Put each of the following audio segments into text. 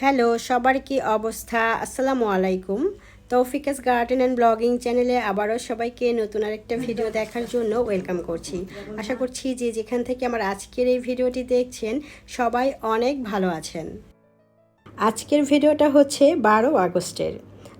Hello, সবার কি অবস্থা? আসসালামু আলাইকুম। তৌফিকাস গার্ডেন অ্যান্ড ব্লগিং চ্যানেলে আবারও সবাইকে নতুন আরেকটা ভিডিও দেখার জন্য ওয়েলকাম করছি। আশা করছি যে যেখান থেকে আমার আজকের এই ভিডিওটি দেখছেন, সবাই অনেক ভালো আছেন। আজকের ভিডিওটা হচ্ছে বারো আগস্টের।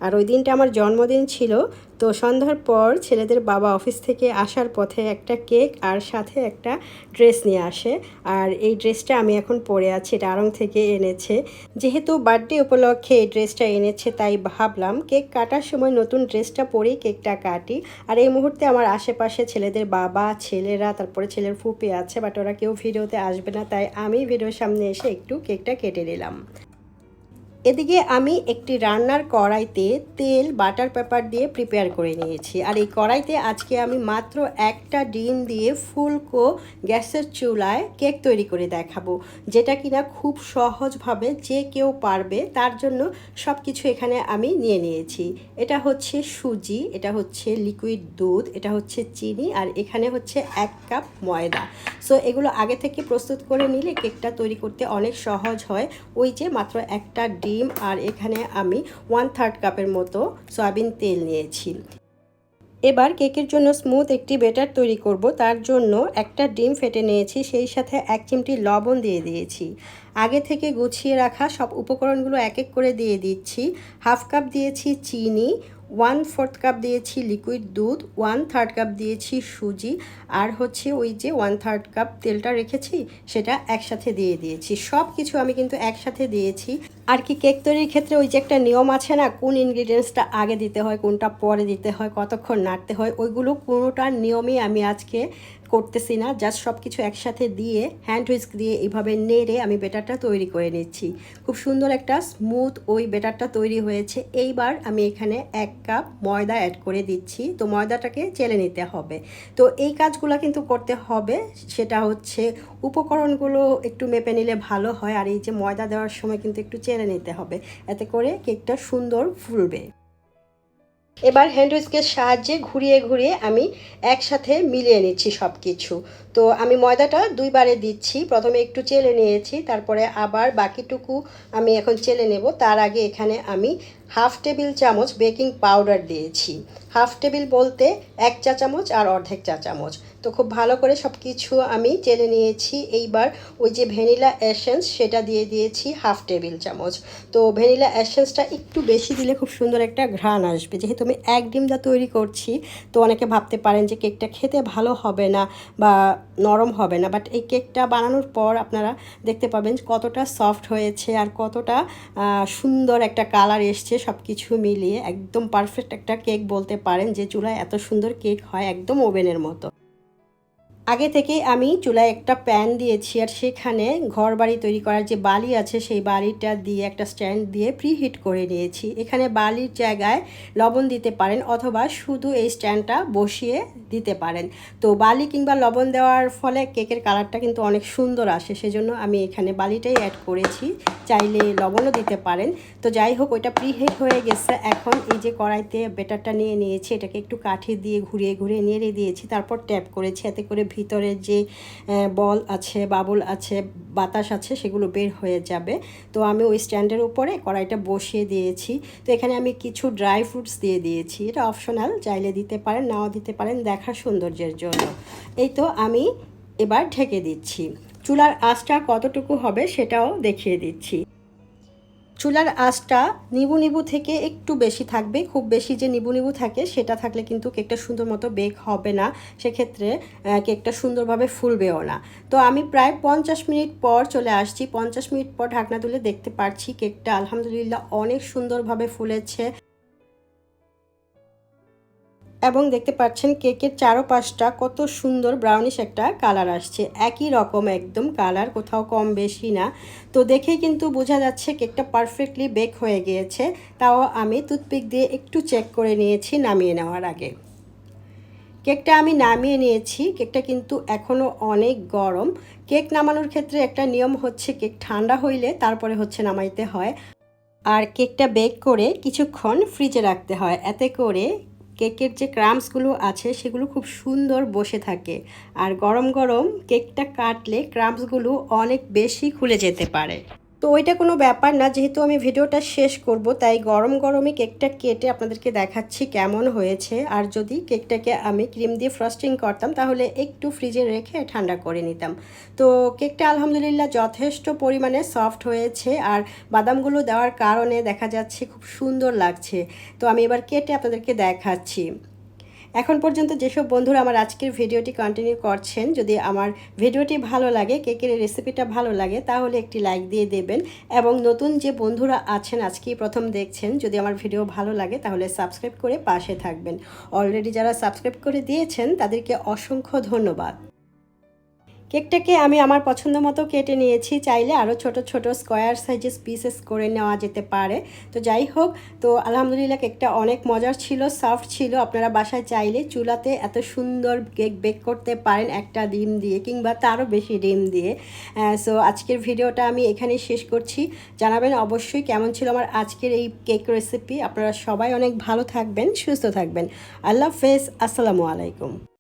আর ওই দিনটা আমার জন্মদিন ছিল তো সন্ধ্যার পর ছেলেদের বাবা অফিস থেকে আসার পথে একটা কেক আর সাথে একটা ড্রেস নিয়ে আসে। আর এই ড্রেসটা আমি এখন পরে আছি আড়ং থেকে এনেছে। যেহেতু বার্থডে উপলক্ষে এই ড্রেসটা এনেছে, তাই ভাবলাম কেক কাটার সময় নতুন ড্রেসটা পরেই কেকটা কাটি। আর এই মুহূর্তে আমার আশেপাশে ছেলেদের বাবা, ছেলেরা, তারপরে ছেলের ফুপি আছে, বাট ওরা কেউ ভিডিওতে আসবে না, তাই আমি ভিডিওর সামনে এসে একটু কেকটা কেটে নিলাম। এদিকে আমি একটি রান্নার কড়াইতে তেল, বাটার পেপার দিয়ে প্রিপেয়ার করে নিয়েছি। আর এই কড়াইতে আজকে আমি মাত্র একটা ডিম দিয়ে ফুলকো গ্যাসের চুলায় কেক তৈরি করে দেখাবো, যেটা কিনা খুব সহজভাবে যে কেউ পারবে তার জন্য সব কিছু এখানে আমি নিয়ে নিয়েছি। এটা হচ্ছে সুজি, এটা হচ্ছে লিকুইড দুধ, এটা হচ্ছে চিনি, আর এখানে হচ্ছে এক কাপ ময়দা। সো এগুলো আগে থেকে প্রস্তুত করে নিলে কেকটা তৈরি করতে অনেক সহজ হয়। ওই যে মাত্র একটা ডিম ডিম আর এখানে আমি ওয়ান থার্ড কাপের মতো সয়াবিন তেল নিয়েছি। এবার কেকের জন্য স্মুথ একটি বেটার তৈরি করব। তার জন্য একটা ডিম ফেটে নিয়েছি, সেই সাথে এক চিমটি লবণ দিয়ে দিয়েছি। আগে থেকে গুছিয়ে রাখা সব উপকরণগুলো এক এক করে দিয়ে দিচ্ছি। হাফ কাপ দিয়েছি চিনি ওয়ান ফোর্থ কাপ দিয়েছি লিকুইড দুধ ওয়ান থার্ড কাপ দিয়েছি সুজি, আর হচ্ছে ওই যে ওয়ান থার্ড কাপ তেলটা রেখেছি, সেটা একসাথে দিয়ে দিয়েছি। সব কিছু আমি কিন্তু একসাথে দিয়েছি। আর কি কেক তৈরির ক্ষেত্রে ওই যে একটা নিয়ম আছে না, কোন ইনগ্রিডিয়েন্টসটা আগে দিতে হয়, কোনটা পরে দিতে হয়, কতক্ষণ নাড়তে হয়, ওইগুলো কোনোটার নিয়মই আমি আজকে করতেছি না জাস্ট সব কিছু একসাথে দিয়ে হ্যান্ড হুইস্ক দিয়ে এইভাবে নেড়ে আমি বেটারটা তৈরি করে নিচ্ছি। খুব সুন্দর একটা স্মুথ ওই বেটারটা তৈরি হয়েছে। এইবার আমি এখানে এক কাপ ময়দা অ্যাড করে দিচ্ছি। তো ময়দাটাকে চেলে নিতে হবে। তো এই কাজগুলো কিন্তু করতে হবে। সেটা হচ্ছে উপকরণগুলো একটু মেপে নিলে ভালো হয়। আর এই যে ময়দা দেওয়ার সময় কিন্তু একটু চেলে নিতে হবে। এতে করে কেকটা সুন্দর ফুলবে। এবার হ্যান্ড উইস্কের সাহায্যে ঘুরিয়ে ঘুরিয়ে আমি একসাথে মিলিয়ে নিচ্ছি সব কিছু তো আমি ময়দাটা দুইবারে দিচ্ছি। প্রথমে একটু চেলে নিয়েছি, তারপরে আবার বাকিটুকু আমি এখন চেলে নেব। তার আগে এখানে আমি হাফ টেবিল চামচ বেকিং পাউডার দিয়েছি। হাফ টেবিল বলতে এক চা চামচ আর অর্ধেক চা চামচ। তো খুব ভালো করে সব কিছু আমি চেলে নিয়েছি। এইবার ওই যে ভ্যানিলা এসেন্স সেটা দিয়ে দিয়েছি হাফ টেবিল চামচ। তো ভ্যানিলা এসেন্সটা একটু বেশি দিলে খুব সুন্দর একটা ঘ্রাণ আসবে। যেহেতু আমি এক ডিমটা তৈরি করছি, তো অনেকে ভাবতে পারেন যে কেকটা খেতে ভালো হবে না বা নরম হবে না বাট এই কেকটা বানানোর পর আপনারা দেখতে পাবেন কতটা সফট হয়েছে আর কতটা সুন্দর একটা কালার এসছে সব কিছু মিলিয়ে। একদম পারফেক্ট একটা কেক বলতে পারেন যে চুলায় এত সুন্দর কেক হয় একদম ওভেনের মতো। আগে থেকেই আমি চুলায় একটা প্যান দিয়েছি আর সেখানে ঘর বাড়ি তৈরি করার যে বালি আছে সেই বালিটা দিয়ে একটা স্ট্যান্ড দিয়ে প্রিহিট করে নিয়েছি। এখানে বালির জায়গায় লবণ দিতে পারেন অথবা শুধু এই স্ট্যান্ডটা বসিয়ে দিতে পারেন। তো বালি কিংবা লবণ দেওয়ার ফলে কেকের কালারটা কিন্তু অনেক সুন্দর আসে, সেজন্য আমি এখানে বালিটাই অ্যাড করেছি। চাইলে লবণও দিতে পারেন। তো যাই হোক, ওইটা প্রিহিট হয়ে গেছে। এখন এই যে কড়াইতে বেটারটা নিয়ে নিয়েছি, এটাকে একটু কাঠি দিয়ে ঘুরিয়ে ঘুরিয়ে নেড়ে দিয়েছি, তারপর ট্যাপ করেছি। এতে করে ভিতরে যে বল আছে, বাবুল আছে, বাতাস আছে, সেগুলো বের হয়ে যাবে। তো আমি ওই স্ট্যান্ডের উপরে কড়াইটা বসিয়ে দিয়েছি। তো এখানে আমি কিছু ড্রাই ফ্রুটস দিয়ে দিয়েছি। এটা অপশনাল চাইলে দিতে পারেন, নাও দিতে পারেন দেখার সৌন্দর্যের জন্য। এই তো আমি এবার ঢেকে দিচ্ছি। চুলার আঁচটা কতটুকু হবে সেটাও দেখিয়ে দিচ্ছি। চুলার আঁচটা নিবু নিবু থেকে একটু বেশি থাকবে, খুব বেশি যে নিবু নিবু থাকে সেটা থাকলে কিন্তু কেকটা সুন্দর মতো বেক হবে না, সেক্ষেত্রে কেকটা সুন্দরভাবে ফুলবেও না। তো আমি প্রায় পঞ্চাশ মিনিট পর চলে আসছি, পঞ্চাশ মিনিট পর ঢাকনা তুলে দেখতে পারছি কেকটা আলহামদুলিল্লাহ অনেক সুন্দরভাবে ফুলেছে। এবং দেখতে পাচ্ছেন কেকের চারোপাশটা কত সুন্দর ব্রাউনিশ একটা কালার আসছে। একই রকম একদম কালার কোথাও কম বেশি না। তো দেখেই কিন্তু বোঝা যাচ্ছে কেকটা পারফেক্টলি বেক হয়ে গিয়েছে। তাও আমি টুথপিক দিয়ে একটু চেক করে নিয়েছি নামিয়ে নেওয়ার আগে। কেকটা আমি নামিয়ে নিয়েছি। কেকটা কিন্তু এখনও অনেক গরম। কেক নামানোর ক্ষেত্রে একটা নিয়ম হচ্ছে কেক ঠান্ডা হইলে তারপরে হচ্ছে নামাইতে হয়। আর কেকটা বেক করে কিছুক্ষণ ফ্রিজে রাখতে হয়। এতে করে কেকের যে ক্রামসগুলো আছে, সেগুলো খুব সুন্দর বসে থাকে। আর গরম গরম কেকটা কাটলে ক্রামসগুলো অনেক বেশি খুলে যেতে পারে। তো ওইটা কোনো ব্যাপার না, যেহেতু আমি ভিডিওটা শেষ করব, তাই গরম গরমে কেকটা কেটে আপনাদেরকে দেখাচ্ছি কেমন হয়েছে। আর যদি কেকটাকে আমি ক্রিম দিয়ে ফ্রস্টিং করতাম, তাহলে একটু ফ্রিজে রেখে ঠান্ডা করে নিতাম। তো কেকটা আলহামদুলিল্লাহ যথেষ্ট পরিমাণে সফট হয়েছে, আর বাদামগুলো দেওয়ার কারণে দেখা যাচ্ছে খুব সুন্দর লাগছে। তো আমি এবার কেটে আপনাদেরকে দেখাচ্ছি। এখন পর্যন্ত যেসব বন্ধুরা আমার আজকের ভিডিওটি কন্টিনিউ করছেন, যদি আমার ভিডিওটি ভালো লাগে কেকের রেসিপিটা ভালো লাগে, তাহলে একটি লাইক দিয়ে দেবেন। এবং নতুন যে বন্ধুরা আছেন, আজকেই প্রথম দেখছেন, যদি আমার ভিডিও ভালো লাগে, তাহলে সাবস্ক্রাইব করে পাশে থাকবেন। অলরেডি যারা সাবস্ক্রাইব করে দিয়েছেন, তাদেরকে অসংখ্য ধন্যবাদ। কেকটাকে আমি আমার পছন্দ মতো কেটে নিয়েছি, চাইলে আরও ছোট ছোট স্কোয়ার সাইজেস পিসেস করে নেওয়া যেতে পারে। তো যাই হোক, তো আলহামদুলিল্লাহ কেকটা অনেক মজার ছিল সফট ছিল। আপনারা বাসায় চাইলে চুলাতে এত সুন্দর কেক বেক করতে পারেন একটা ডিম দিয়ে কিংবা তারও বেশি ডিম দিয়ে। সো আজকের ভিডিওটা আমি এখানেই শেষ করছি। জানাবেন অবশ্যই কেমন ছিল আমার আজকের এই কেক রেসিপি আপনারা সবাই অনেক ভালো থাকবেন, সুস্থ থাকবেন। আল্লাহ হাফেজ, আসসালামু আলাইকুম।